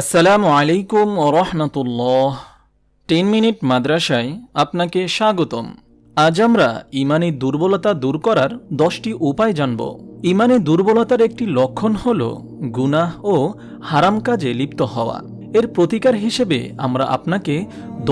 আসসালামু আলাইকুম ও রহমতুল্লাহ। Ten minute মাদ্রাসায় আপনাকে স্বাগতম। আজ আমরা ইমানি দুর্বলতা দূর করার দশটি উপায় জানব। ইমানি দুর্বলতার একটি লক্ষণ হল গুনাহ ও হারাম কাজে লিপ্ত হওয়া। এর প্রতিকার হিসেবে আমরা আপনাকে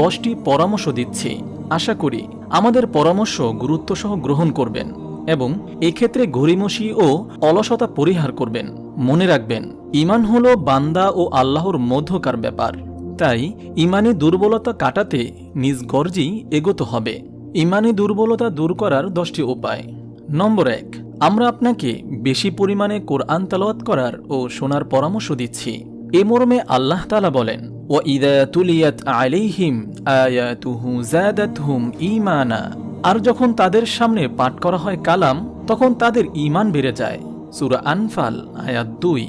দশটি পরামর্শ দিচ্ছি। আশা করি আমাদের পরামর্শ গুরুত্বসহ গ্রহণ করবেন এবং এক্ষেত্রে গড়িমসি ও অলসতা পরিহার করবেন। মনে রাখবেন ইমান হল বান্দা ও আল্লাহর মধ্যকার ব্যাপার। তাই ইমানি দুর্বলতা কাটাতে নিজ গর্জেই এগোতে হবে। ইমানি দুর্বলতা দূর করার দশটি উপায়। নম্বর এক, আমরা আপনাকে বেশি পরিমাণে কোরআন তালাওয়াত করার ও শোনার পরামর্শ দিচ্ছি। এ মর্মে আল্লাহ তালা বলেন ও ঈমানা। আর যখন তাদের সামনে পাঠ করা হয় কালাম, তখন তাদের ঈমান বেড়ে যায়। সূরা আনফাল, আয়াত দুই।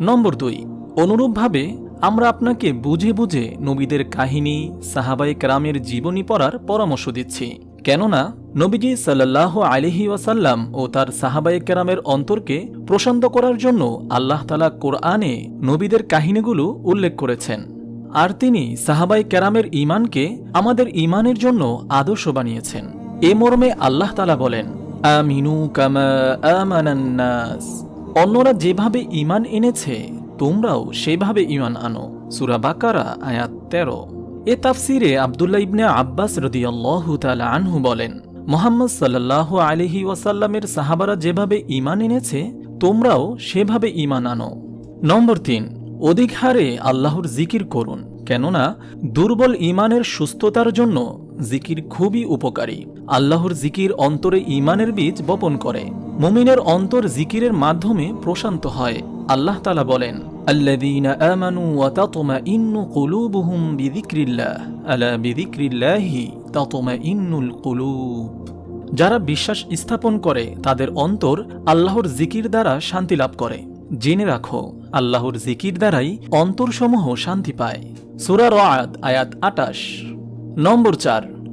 নম্বর দুই, অনুরূপভাবে আমরা আপনাকে বুঝে বুঝে নবীদের কাহিনী সাহাবাই কেরামের জীবনী পড়ার পরামর্শ দিচ্ছি। কেননা, নবীজি সাল্লাহ আলিহি ওয়াসাল্লাম ও তার সাহাবাই কেরামের অন্তরকে প্রশান্ত করার জন্য আল্লাহ তালা কোরআনে নবীদের কাহিনীগুলো উল্লেখ করেছেন। আর তিনি সাহাবাই কেরামের ইমানকে আমাদের ইমানের জন্য আদর্শ বানিয়েছেন। এ মর্মে আল্লাহ তালা বলেন আমিনু কামা আমানান্নাস। অন্যরা যেভাবে ইমান এনেছে, তোমরাও সেভাবে ইমান আনো। সুরা বাকারা, আয়াত তেরো। এ তাফসিরে আবদুল্লাহ ইবনে আব্বাস রদিয়াল্লাহু তাআলা আনহু বলেন, মোহাম্মদ সাল্লাহ আলিহি ওয়াসাল্লামের সাহাবারা যেভাবে ইমান এনেছে, তোমরাও সেভাবে ইমান আনো। নম্বর তিন, অধিক হারে আল্লাহর জিকির করুন, কেননা দুর্বল ইমানের সুস্থতার জন্য জিকির খুবই উপকারী আল্লাহর জিকির অন্তরে ইমানের বীজ বপন করে মুমিনের অন্তর জিকিরের মাধ্যমে প্রশান্ত হয় আল্লাহ তালা বলেন الذين آمنوا وتطمئن قلوبهم بذكر الله ألا بذكر الله تطمئن القلوب যারা বিশ্বাস স্থাপন করে তাদের অন্তর আল্লাহর জিকির দ্বারা শান্তি লাভ করে জেনে রাখো আল্লাহর জিকির দ্বারাই অন্তরসমূহ শান্তি পায় সুরা রায়াত আয়াত আটাশ নম্বর চার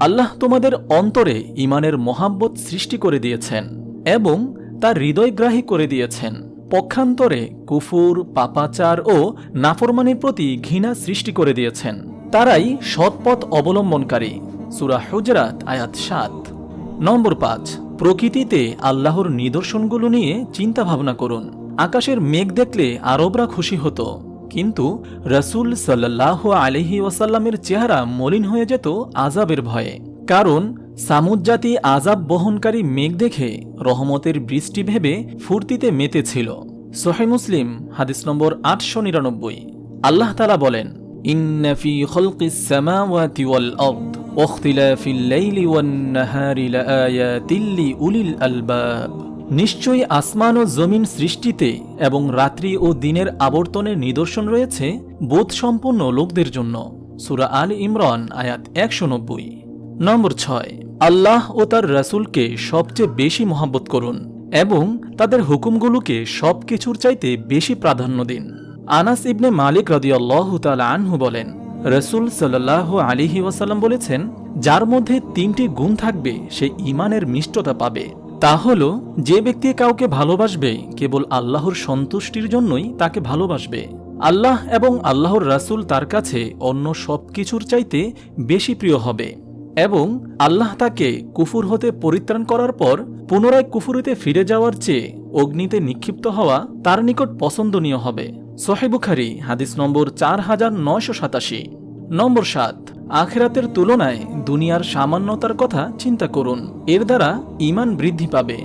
আল্লাহ তোমাদের অন্তরে ইমানের মহাব্বত সৃষ্টি করে দিয়েছেন এবং তা হৃদয়গ্রাহী করে দিয়েছেন। পক্ষান্তরে কুফুর, পাপাচার ও নাফরমানির প্রতি ঘৃণা সৃষ্টি করে দিয়েছেন। তারাই সৎপথ অবলম্বনকারী। সুরা হুজরাত, আয়াত সাত। নম্বর পাঁচ, প্রকৃতিতে আল্লাহর নিদর্শনগুলো নিয়ে চিন্তা ভাবনা করুন। আকাশের মেঘ দেখলে আরবরা খুশি হতো। কিন্তু রসুল সাল্লাহ আলহি ওয়াসাল্লামের চেহারা মলিন হয়ে যেত আজাবের ভয়ে কারণ সামুদ জাতি আজাব বহনকারী মেঘ দেখে রহমতের বৃষ্টি ভেবে ফুর্তিতে মেতেছিল সোহে মুসলিম হাদিস নম্বর আটশো নিরানব্বই আল্লাহ তালা বলেন ইন্নাফি খলকিস সামাওয়াতি ওয়াল আরদ واختلاف الليل والنهار لآيات لأولي الألباب নিশ্চয়ই আসমান ও জমিন সৃষ্টিতে এবং রাত্রি ও দিনের আবর্তনের নিদর্শন রয়েছে বোধসম্পন্ন লোকদের জন্য। সুরা আল ইমরান, আয়াত একশো নব্বই। নম্বর ছয়, আল্লাহ ও তার রাসূলকে সবচেয়ে বেশি মহাব্বত করুন এবং তাদের হুকুমগুলোকে সব কিছুর চাইতে বেশি প্রাধান্য দিন। আনাস ইবনে মালিক রদিয়াল্লাহ তালা আনহু বলেন, রসুল সাল্লাহ আলিহি ওয়াসাল্লাম বলেছেন, যার মধ্যে তিনটি গুণ থাকবে, সে ইমানের মিষ্টতা পাবে। তা হল, যে ব্যক্তি কাউকে ভালোবাসবে, কেবল আল্লাহর সন্তুষ্টির জন্যই তাকে ভালোবাসবে। আল্লাহ এবং আল্লাহর রাসূল তার কাছে অন্য সব কিছুর চাইতে বেশি প্রিয় হবে। এবং আল্লাহ তাকে কুফুর হতে পরিত্রাণ করার পর, পুনরায় কুফুরিতে ফিরে যাওয়ার চেয়ে অগ্নিতে নিক্ষিপ্ত হওয়া তার নিকট পছন্দনীয় হবে। সোহেবুখারি হাদিস নম্বর চার হাজার নয়শো সাতাশি। নম্বর সাত। আখেরাতের তুলনায় দুনিয়ার সামান্যতার কথা চিন্তা করুন। এর দ্বারা ইমান বৃদ্ধি পাবে।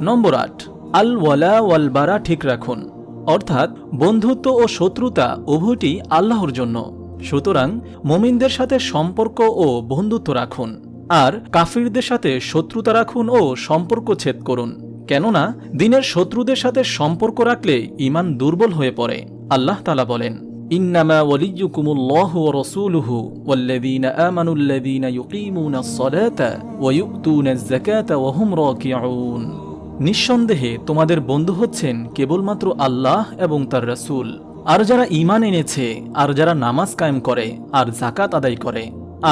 নম্বর আট, আল ওয়ালা ওয়াল বারা ঠিক রাখুন। অর্থাৎ বন্ধুত্ব ও শত্রুতা উভয়টি আল্লাহর জন্য। সুতরাং মোমিনদের সাথে সম্পর্ক ও বন্ধুত্ব রাখুন। আর কাফিরদের সাথে শত্রুতা রাখুন ও সম্পর্ক ছেদ করুন। কেননা দিনের শত্রুদের সাথে সম্পর্ক রাখলে ইমান দুর্বল হয়ে পড়ে, আল্লাহ তালা বলেন। إنما وليكم الله ورسوله والذين آمنوا الذين يقيمون الصلاة ويؤتون الزكاة وهم راكعون নিঃসন্দেহে তোমাদের বন্ধু হচ্ছেন কেবলমাত্র আল্লাহ এবং তার রাসূল আর যারা ঈমান এনেছে আর যারা নামাজ কায়েম করে আর জাকাত আদায় করে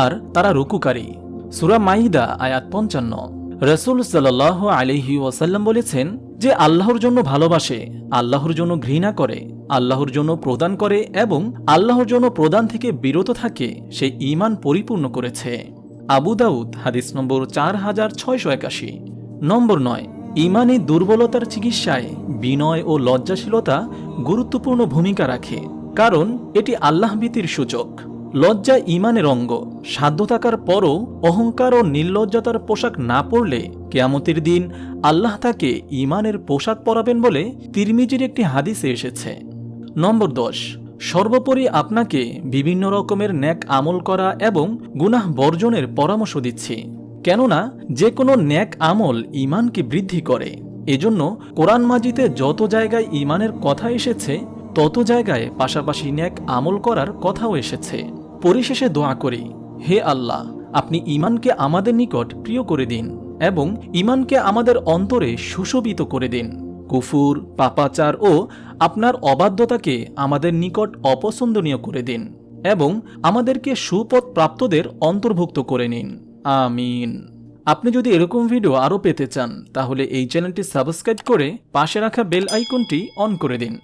আর তারা রুকুকারী সূরা মাইদা আয়াত পঞ্চান্ন রসুল সাল্লাহ আলিহি ওয়াসাল্লাম বলেছেন যে আল্লাহর জন্য ভালোবাসে, আল্লাহর জন্য ঘৃণা করে, আল্লাহর জন্য প্রদান করে এবং আল্লাহর জন্য প্রদান থেকে বিরত থাকে, সে ঈমান পরিপূর্ণ করেছে। আবু দাউদ, হাদিস নম্বর চার হাজার ছয়শো একাশি। নম্বর নয় ইমানি দুর্বলতার চিকিৎসায় বিনয় ও লজ্জাশীলতা গুরুত্বপূর্ণ ভূমিকা রাখে, কারণ এটি আল্লাহ ভীতির সূচক। লজ্জা ইমানের অঙ্গ। সাধ্য থাকার পরও অহংকার ও নির্লজ্জতার পোশাক না পরলে কেয়ামতের দিন আল্লাহ তাকে ইমানের পোশাক পরাবেন বলে তিরমিজির একটি হাদিসে এসেছে। নম্বর দশ, সর্বোপরি আপনাকে বিভিন্ন রকমের ন্যাক আমল করা এবং গুনাহ বর্জনের পরামর্শ দিচ্ছি। কেননা যে কোনো ন্যাক আমল ইমানকে বৃদ্ধি করে। এজন্য কোরআন মাজিতে যত জায়গায় ইমানের কথা এসেছে, তত জায়গায় পাশাপাশি ন্যাক আমল করার কথাও এসেছে। পরিশেষে দোয়া করি, হে আল্লাহ, আপনি ইমানকে আমাদের নিকট প্রিয় করে দিন এবং ইমানকে আমাদের অন্তরে সুশোভিত করে দিন। কুফুর, পাপাচার ও আপনার অবাধ্যতাকে আমাদের নিকট অপছন্দনীয় করে দিন এবং আমাদেরকে সুপথ প্রাপ্তদের অন্তর্ভুক্ত করে নিন। আমিন। আপনি যদি এরকম ভিডিও আরও পেতে চান, তাহলে এই চ্যানেলটি সাবস্ক্রাইব করে পাশে রাখা বেল আইকনটি অন করে দিন।